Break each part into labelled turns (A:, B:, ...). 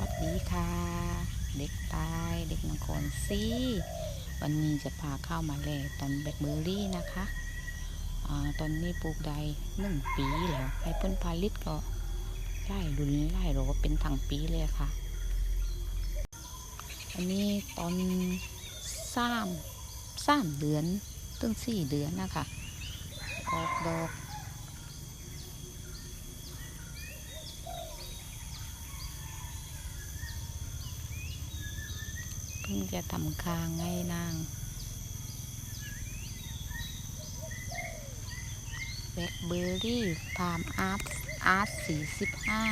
A: วัสดีค่ะ เด็กตายเด็กนครซีวันนี้จะพาเข้ามาแล่ตอนแบล็คเบอร์รี่นะคะอตอนนี้ปลูกได้หนึ่งปีแล้วให้พิ่นผลิตก็ไล่รุนไล่โรเป็นทั้งปีเลยค่ะ อันนี้ตอนสามสามเดือนถึงสี่เดือนนะคะออกดอก พิ่งจะทำคางให้นางแบล็คเบอร์รี่พามอาร์ตอาร์ตสี่สิบห้า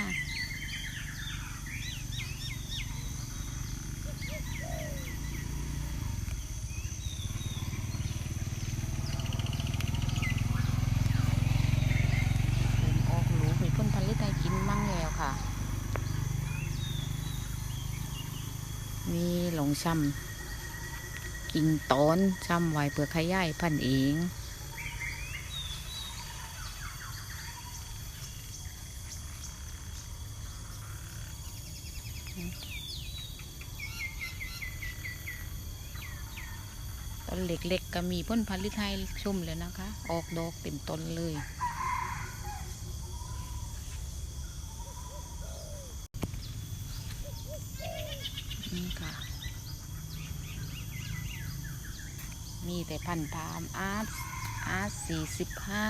A: เริ่มออกลูกมีผลผลิตให้กินมั่งแล้วค่ะ มีหลงช้ำกิ่งต้นช้ำไว้เพื่อขยายพันธุ์เองต้นเล็กๆก็มีผลผลิตให้ชมแล้วนะคะ ออกดอกเป็นต้นเลย นี่ ค่ะ มีแต่พันธ์พามอาร์ตอาร์ตสี่สิบห้า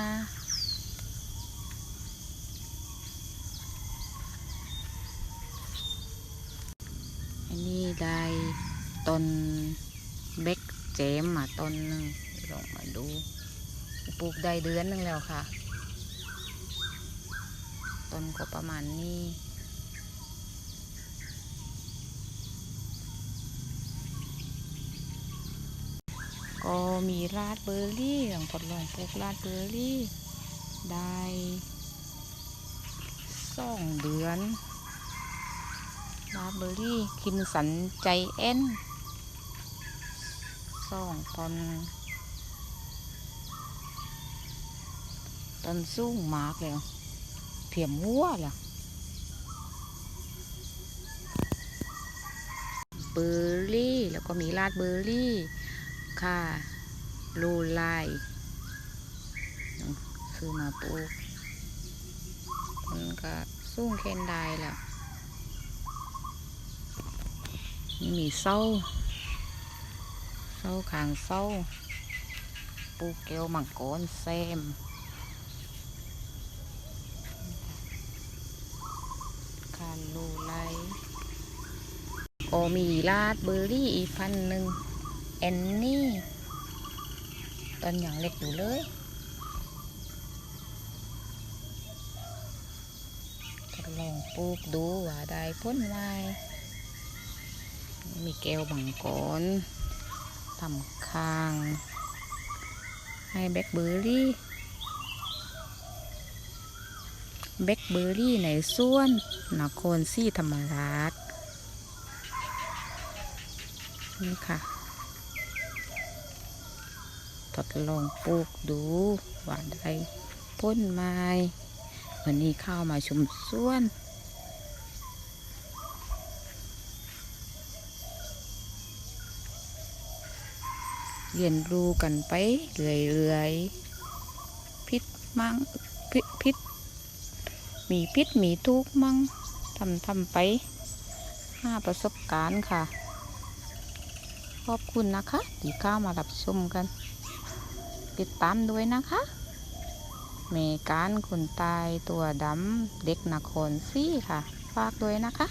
A: อันนี้ได้ต้นเบกเจมมาต้นหนึ่งลองมาดู ปลูกได้เดือนหนึ่งแล้วค่ะ ต้นก็ประมาณนี้ ก็มีราดเบอร์รี่ลองทดลองปลูกราดเบอร์รี่ได้สองเดือนราดเบอร์รี่คิมสันใจเอ็นสองตอนตอนสูงมากแล้วเทียมหัวล่ะเบอร์รี่ แล้วก็มีราดเบอร์รี่ ค่ะลูไลซื้อมาปลูกมันก็สูงเคนได้แหละนี่มีเศร้าเศร้าขางเศร้าปูเกลมังกรแซมคาลูไลก็มีลาดเบอร์รี่อีกพันหนึ่ง แอนนี่ ตอนอย่างเล็กอยู่เลย ลองปลูกดูว่าได้พ้นไหมมีแก้วบังกรทำคาง ให้แบล็คเบอร์รี่แบล็คเบอร์รี่ในส่วนนครศรีธรรมราชนี่ค่ะ ทดลองปลูกดูว่าได้พ้นไม้วันนี้เข้ามาชมสวนเรียนรู้กันไปเรื่อยๆ พิษมั่งพิษพิษ มีพิษมีทุกมั่งทำทำไปห้าประสบการณ์ค่ะ ขอบคุณนะคะ ที่เข้ามารับชมกัน ติดตามด้วยนะคะเมการคนตายตัวดำเด็กนครซี่ค่ะ ฝากด้วยนะคะ